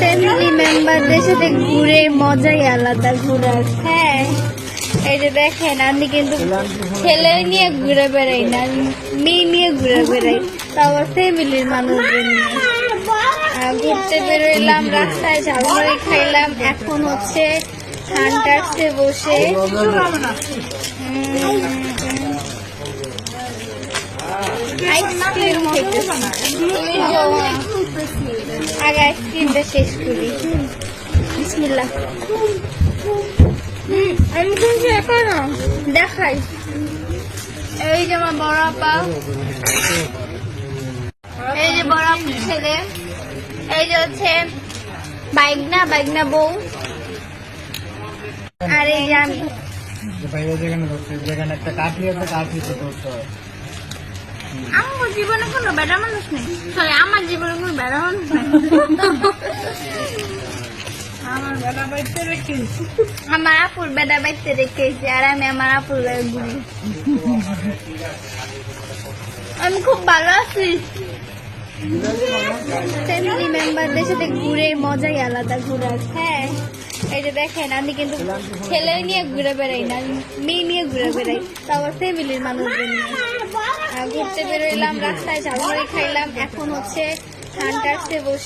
Family মেম্বারদের সাথে ঘুরে মজাই আলাদা ঘোরার হ্যাঁ। এই যে দেখেন, আমি কিন্তু ছেলে নিয়ে ঘুরে বেড়াই না মেয়ে নিয়ে ঘুরে বেড়াই। তাও ফ্যামিলির মানুষদের নিয়ে। ঘুরতে বেরোইলাম, রাস্তায় ঝালমুড়ি খাইলাম। এখন হচ্ছে হান্টার্সে বসে। আগে আইসক্রিমটা শেষ করি বিসমিল্লাহ আমি কিন্তু এখনও দেখাই এই যে আমার বড় আপা এই যে বড় আপুর ছেলে এই যে হচ্ছে বাইক না বাইক না বউ আর এই যে আমি একটা কাঠি আছে কাঠিতে ধরতে হয়। আমার জীবনে কোনো বেড়া মানুষ নেই। সরি আমার জীবনে কোনো বেড়া মানুষ নেই। আমার বেলা বাইতে আমার আপুর বেড়া বাইতে রেখেছি আর আমি আমার আপুর গায়ে ঘুরি আমি খুব ভালো আছি। ফ্যামিলি মেম্বারদের সাথে ঘুরে মজাই আলাদা ঘোরার হ্যাঁ এই যে দেখেন আমি কিন্তু ছেলে নিয়ে ঘুরে বেড়াই না মেয়ে নিয়ে ঘুরে বেড়াই। তাও ফ্যামিলির মানুষদের নিয়ে। ঘুরতে বেরোলাম রাস্তায় ঝালমুড়ি খাইলাম এখন হচ্ছে বসে।